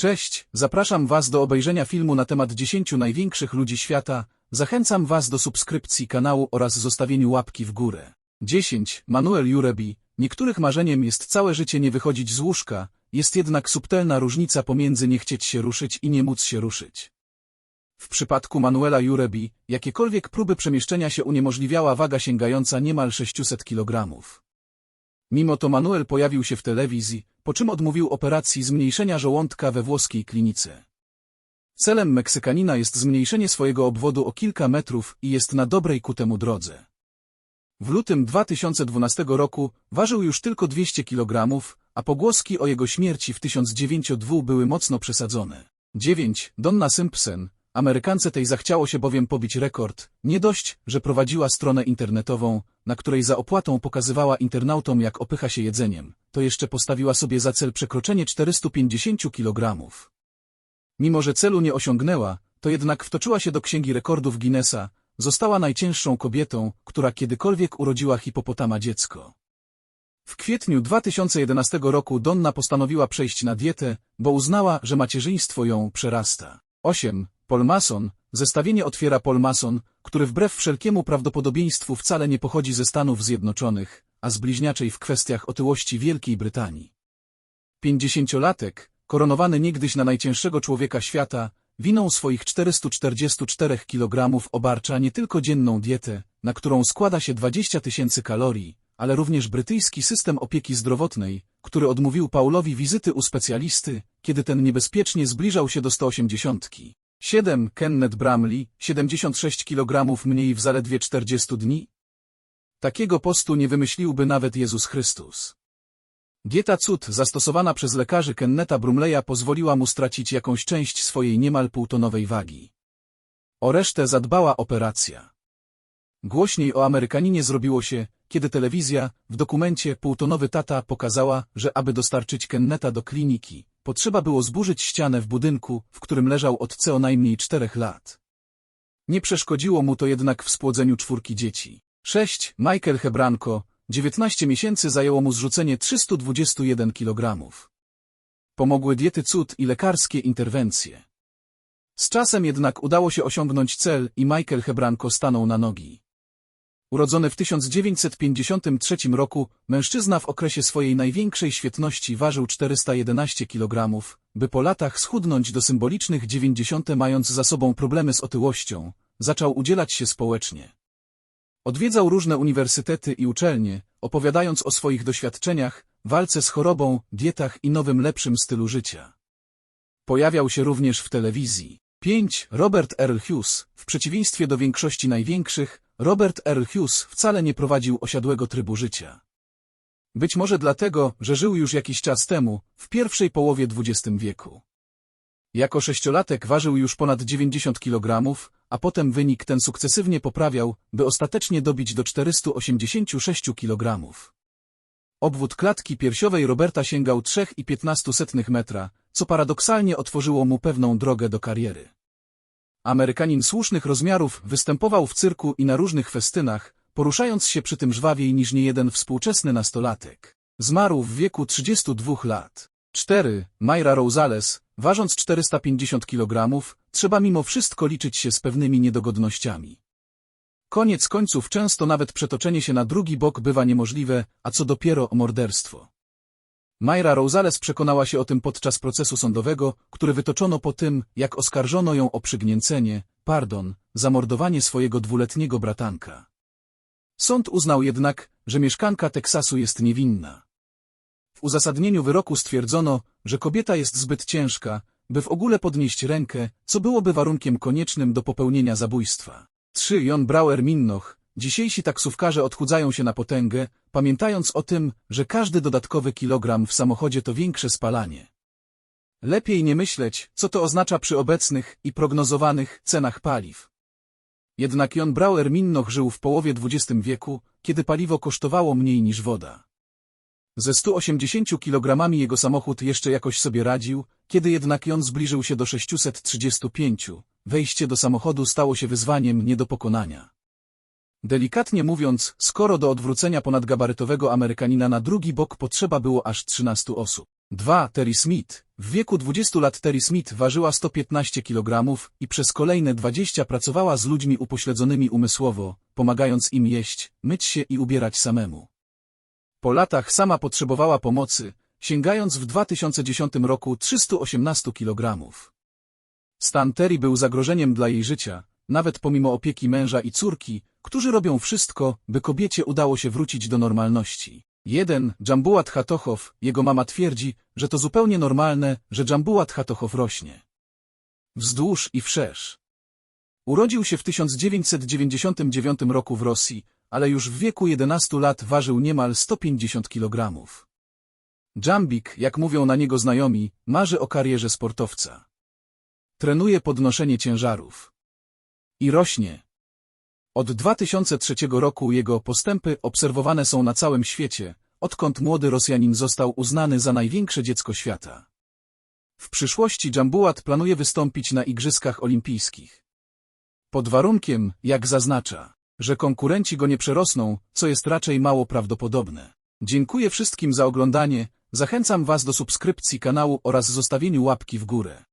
Cześć, zapraszam Was do obejrzenia filmu na temat 10 największych ludzi świata. Zachęcam Was do subskrypcji kanału oraz zostawieniu łapki w górę. 10. Manuel Jurebi. Niektórych marzeniem jest całe życie nie wychodzić z łóżka, jest jednak subtelna różnica pomiędzy nie chcieć się ruszyć i nie móc się ruszyć. W przypadku Manuela Jurebi, jakiekolwiek próby przemieszczenia się uniemożliwiała waga sięgająca niemal 600 kg. Mimo to Manuel pojawił się w telewizji, po czym odmówił operacji zmniejszenia żołądka we włoskiej klinice. Celem Meksykanina jest zmniejszenie swojego obwodu o kilka metrów i jest na dobrej ku temu drodze. W lutym 2012 roku ważył już tylko 200 kg, a pogłoski o jego śmierci w 1902 były mocno przesadzone. 9. Donna Simpson. Amerykance tej zachciało się bowiem pobić rekord. Nie dość, że prowadziła stronę internetową, na której za opłatą pokazywała internautom jak opycha się jedzeniem, to jeszcze postawiła sobie za cel przekroczenie 450 kg. Mimo, że celu nie osiągnęła, to jednak wtoczyła się do księgi rekordów Guinnessa, została najcięższą kobietą, która kiedykolwiek urodziła hipopotama dziecko. W kwietniu 2011 roku Donna postanowiła przejść na dietę, bo uznała, że macierzyństwo ją przerasta. 8. Paul Mason. Zestawienie otwiera Paul Mason, który wbrew wszelkiemu prawdopodobieństwu wcale nie pochodzi ze Stanów Zjednoczonych, a z bliźniaczej w kwestiach otyłości Wielkiej Brytanii. Pięćdziesięciolatek, koronowany niegdyś na najcięższego człowieka świata, winą swoich 444 kg obarcza nie tylko dzienną dietę, na którą składa się 20 tysięcy kalorii, ale również brytyjski system opieki zdrowotnej, który odmówił Paulowi wizyty u specjalisty, kiedy ten niebezpiecznie zbliżał się do 180. 7. Kenneth Bramley, 76 kg mniej w zaledwie 40 dni? Takiego postu nie wymyśliłby nawet Jezus Chrystus. Dieta cud zastosowana przez lekarzy Kenneta Brumleya pozwoliła mu stracić jakąś część swojej niemal półtonowej wagi. O resztę zadbała operacja. Głośniej o Amerykaninie zrobiło się, kiedy telewizja, w dokumencie Półtonowy tata pokazała, że aby dostarczyć Kenneta do kliniki, potrzeba było zburzyć ścianę w budynku, w którym leżał od co najmniej czterech lat. Nie przeszkodziło mu to jednak w spłodzeniu czwórki dzieci. 6. Michael Hebranko, 19 miesięcy zajęło mu zrzucenie 321 kg. Pomogły diety cud i lekarskie interwencje. Z czasem jednak udało się osiągnąć cel i Michael Hebranko stanął na nogi. Urodzony w 1953 roku, mężczyzna w okresie swojej największej świetności ważył 411 kg, by po latach schudnąć do symbolicznych 90 mając za sobą problemy z otyłością, zaczął udzielać się społecznie. Odwiedzał różne uniwersytety i uczelnie, opowiadając o swoich doświadczeniach, walce z chorobą, dietach i nowym lepszym stylu życia. Pojawiał się również w telewizji. 5. Robert Earl Hughes, w przeciwieństwie do większości największych, Robert Earl Hughes wcale nie prowadził osiadłego trybu życia. Być może dlatego, że żył już jakiś czas temu, w pierwszej połowie XX wieku. Jako sześciolatek ważył już ponad 90 kg, a potem wynik ten sukcesywnie poprawiał, by ostatecznie dobić do 486 kg. Obwód klatki piersiowej Roberta sięgał 3,15 metra, co paradoksalnie otworzyło mu pewną drogę do kariery. Amerykanin słusznych rozmiarów występował w cyrku i na różnych festynach, poruszając się przy tym żwawiej niż niejeden współczesny nastolatek. Zmarł w wieku 32 lat. 4. Mayra Rosales, ważąc 450 kg, trzeba mimo wszystko liczyć się z pewnymi niedogodnościami. Koniec końców często nawet przetoczenie się na drugi bok bywa niemożliwe, a co dopiero morderstwo. Mayra Rosales przekonała się o tym podczas procesu sądowego, który wytoczono po tym, jak oskarżono ją o przygnięcenie, pardon, zamordowanie swojego dwuletniego bratanka. Sąd uznał jednak, że mieszkanka Teksasu jest niewinna. W uzasadnieniu wyroku stwierdzono, że kobieta jest zbyt ciężka, by w ogóle podnieść rękę, co byłoby warunkiem koniecznym do popełnienia zabójstwa. 3. Jon Brauer Minnoch, Dzisiejsi taksówkarze odchudzają się na potęgę, pamiętając o tym, że każdy dodatkowy kilogram w samochodzie to większe spalanie. Lepiej nie myśleć, co to oznacza przy obecnych i prognozowanych cenach paliw. Jednak Jon Brauer Minnoch żył w połowie XX wieku, kiedy paliwo kosztowało mniej niż woda. Ze 180 kg jego samochód jeszcze jakoś sobie radził, kiedy jednak Jon zbliżył się do 635, wejście do samochodu stało się wyzwaniem nie do pokonania. Delikatnie mówiąc, skoro do odwrócenia ponadgabarytowego Amerykanina na drugi bok potrzeba było aż 13 osób. 2. Terry Smith. W wieku 20 lat Terry Smith ważyła 115 kg i przez kolejne 20 pracowała z ludźmi upośledzonymi umysłowo, pomagając im jeść, myć się i ubierać samemu. Po latach sama potrzebowała pomocy, sięgając w 2010 roku 318 kg. Stan Terry był zagrożeniem dla jej życia, nawet pomimo opieki męża i córki, którzy robią wszystko, by kobiecie udało się wrócić do normalności. 1. Dżambułat Hatochow, jego mama twierdzi, że to zupełnie normalne, że Dżambułat Hatochow rośnie. Wzdłuż i wszerz. Urodził się w 1999 roku w Rosji, ale już w wieku 11 lat ważył niemal 150 kg. Dżambik, jak mówią na niego znajomi, marzy o karierze sportowca. Trenuje podnoszenie ciężarów. I rośnie. Od 2003 roku jego postępy obserwowane są na całym świecie, odkąd młody Rosjanin został uznany za największe dziecko świata. W przyszłości Dżambułat planuje wystąpić na Igrzyskach Olimpijskich. Pod warunkiem, jak zaznacza, że konkurenci go nie przerosną, co jest raczej mało prawdopodobne. Dziękuję wszystkim za oglądanie, zachęcam Was do subskrypcji kanału oraz zostawieniu łapki w górę.